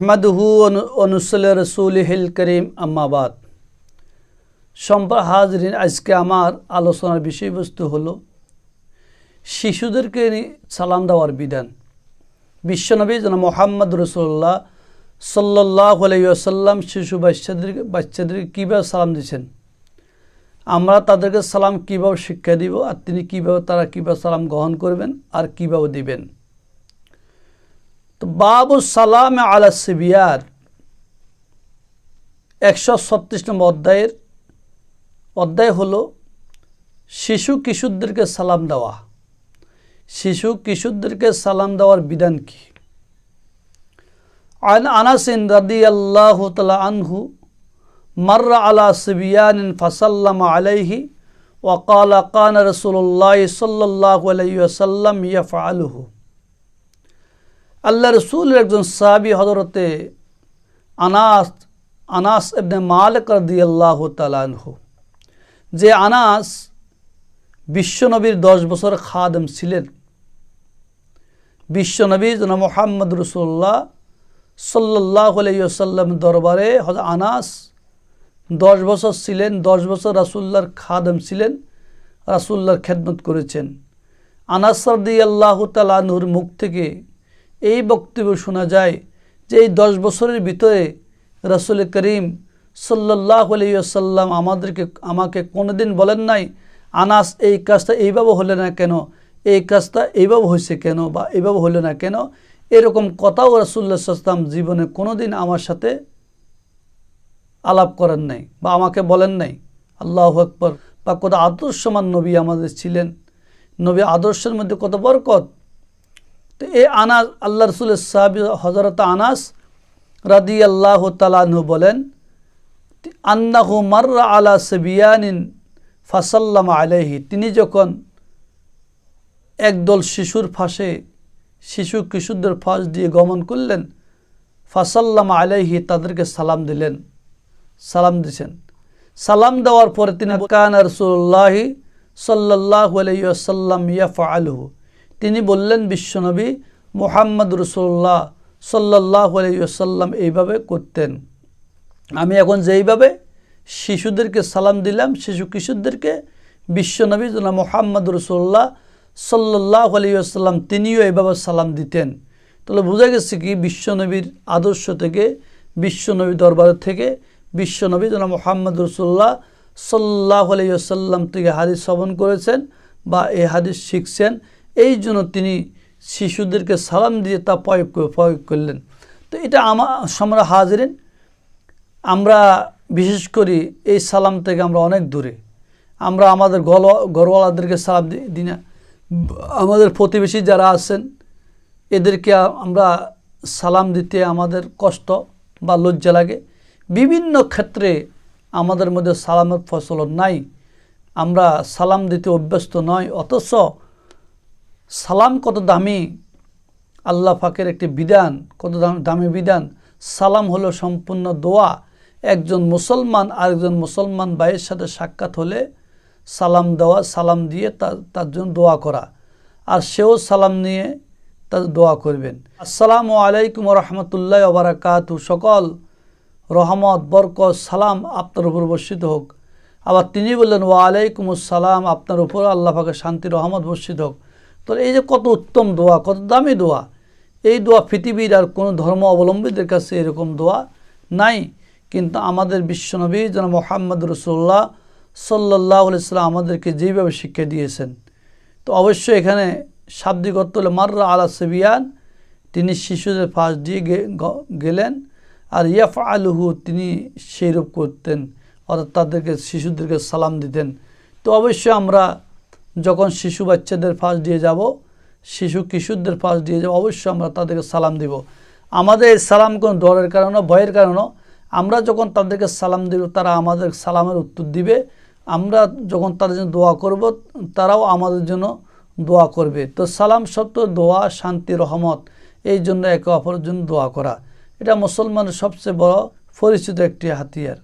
মাদহু অনুসল রসুল হিল করিম আম্মাবাদ। সম্পা হাজরিন, আজকে আমার আলোচনার বিষয়বস্তু হলো, শিশুদেরকে সালাম দেওয়ার বিধান। বিশ্বনবী যেন মোহাম্মদ রসুল্লাহ সাল্লাহ আলাইসাল্লাম শিশু বাচ্চাদেরকে বাচ্চাদেরকে কীভাবে সালাম দিয়েছেন? আমরা তাদেরকে সালাম কীভাবে শিক্ষা দিব? আর তিনি কীভাবে, তারা কীভাবে সালাম গ্রহণ করবেন? আর কীভাবে দিবেন? তো বাবু সালাম আলা সিবিয়ার একশো ছত্রিশ নম্বর অধ্যায়ের অধ্যায় হলো শিশু কিশোরদেরকে সালাম দেওয়া শিশু কিশোরদেরকে সালাম দেওয়ার বিধান কি عن أنس رضي الله تعالى عنه مر على صبيان فسلم عليه وقال كان رسول الله صلى الله عليه وسلم يفعله আল্লাহ রসুলের একজন সাহাবি হজরতে আনাস আনাস এবনে মালিক রদি আল্লাহ তালানহু যে আনাস বিশ্বনবীর দশ বছর খাদেম ছিলেন। বিশ্বনবী যেন মোহাম্মদ রসুল্লাহ সাল্লাহ আলাইসাল্লাম দরবারে হজ আনাস দশ বছর ছিলেন, দশ বছর রাসুল্লাহর খাদেম ছিলেন রাসুল্লাহর খেদমত করেছেন। আনাস রদি আল্লাহ তালানহুর মুখ থেকে এই বক্তব্য শোনা যায় যে এই দশ বছরের ভিতরে রসুল করিম সাল্লাহ আলাইসাল্লাম আমাদেরকে, আমাকে কোনোদিন বলেন নাই, আনাস, এই কাজটা এইভাবে হলে না কেন? এই কাজটা এইভাবে হয়েছে কেন? বা এইভাবে হলো না কেন? এরকম কথাও রসুল্লা সাল্লাম জীবনে কোনোদিন আমার সাথে আলাপ করেন নাই বা আমাকে বলেন নাই। আল্লাহ আকবর। বা কত আদর্শমান নবী আমাদের ছিলেন। নবী আদর্শের মধ্যে কত বরকত। তো এই আনাস, আল্লাহ রসুলের সাহাবি হজরত আনাস রাদি আল্লাহ তালাহু বলেন, আন্নাহু মার্রা আলা সবিয়ানিন ফাসাল্লাম আলাইহি। তিনি যখন একদল শিশুর ফাঁসে, শিশু কিশোরদের ফাঁস দিয়ে গমন করলেন, ফাসাল্লাম আলাইহি তাদেরকে সালাম দিলেন, সালাম দিছেন। সালাম দেওয়ার পরে তিনি কান রসুল্লাহি সাল্লাহ আলাইসাল্লাম ইয়াফা আলহু তিনি বললেন, বিশ্বনবী মোহাম্মদ রসুল্লাহ সাল্লাহ আলাইসাল্লাম এইভাবে করতেন। আমি এখন যেইভাবে শিশুদেরকে সালাম দিলাম, শিশু কিশোরদেরকে, বিশ্বনবী যেন মোহাম্মদ রসুল্লাহ সাল্লাহ আলিয়াল্লাম তিনিও এইভাবে সালাম দিতেন। তাহলে বোঝা গেছে কি, বিশ্বনবীর আদর্শ থেকে বিশ্বনবী দরবার থেকে, বিশ্বনবী যেন মোহাম্মদ রসুল্লাহ সাল্লাহ আলিয়াল্লাম থেকে হাদিস শ্রবণ করেছেন বা এই হাদিস শিখছেন এই জন্য তিনি শিশুদেরকে সালাম দিয়ে তা প্রয়োগ প্রয়োগ করলেন। তো এটা আমার আমরা হাজিরেন, আমরা বিশেষ করি এই সালাম থেকে আমরা অনেক দূরে। আমরা আমাদের ঘরওয়ালাদেরকে সালাম দিই না। আমাদের প্রতিবেশী যারা আছেন, এদেরকে আমরা সালাম দিতে আমাদের কষ্ট বা লজ্জা লাগে। বিভিন্ন ক্ষেত্রে আমাদের মধ্যে সালামের ফসলন নাই। আমরা সালাম দিতে অভ্যস্ত নয়, অথচ সালাম কত দামি? আল্লাহ পাকের একটি বিধান, কত দাম- দামি বিধান? সালাম হলো সম্পূর্ণ দোয়া। একজন মুসলমান আরেকজন মুসলমান ভাইয়ের সাথে সাক্ষাৎ হলে সালাম দেওয়া, সালাম দিয়ে তার জন্য দোয়া করা। আর সেও সালাম নিয়ে তার দোয়া করবেন। আসসালামু আলাইকুম রহমতুল্লাহ ওবরাকাতু। সকল রহমত, বরকত, সালাম আপনার উপর বর্ষিত হোক। আবার তিনি বললেন ওয়া আলাইকুম আসসালাম আপনার উপর আল্লাহ পাকে শান্তি, রহমত বর্ষিত হোক। তো এই যে কত উত্তম দোয়া, কত দামি দোয়া। এই দোয়া পৃথিবীর আর কোনো ধর্ম অবলম্বীদের কাছে এরকম দোয়া নাই। কিন্তু আমাদের বিশ্বনবী যেন মোহাম্মদ রসুল্লাহ সাল্লাহ ইসলাম আমাদেরকে যেইভাবে শিক্ষা দিয়েছেন। তো অবশ্যই এখানে শাব্দিক অর্থ হলে মাররা আলা সেবিয়ান, তিনি শিশুদের পাশ দিয়ে গেলেন। আর ইয়াফ আলহু তিনি সেইরূপ করতেন, অর্থাৎ তাদেরকে, শিশুদেরকে সালাম দিতেন। তো অবশ্যই আমরা যখন শিশু বাচ্চাদের ফাঁস দিয়ে যাব, শিশু কিশোরদের ফাঁস দিয়ে যাব, অবশ্যই আমরা তাদেরকে সালাম দিব। আমাদের এই সালাম কোনো ডরের কারণে, ভয়ের কারণে? আমরা যখন তাদেরকে সালাম দিব, তারা আমাদের সালামের উত্তর দিবে। আমরা যখন তাদের জন্য দোয়া করব, তারাও আমাদের জন্য দোয়া করবে। তো সালাম শব্দ দোয়া, শান্তি, রহমত, এই জন্য একে অপরের জন্য দোয়া করা। এটা মুসলমানের সবচেয়ে বড় পরিচিত একটি হাতিয়ার।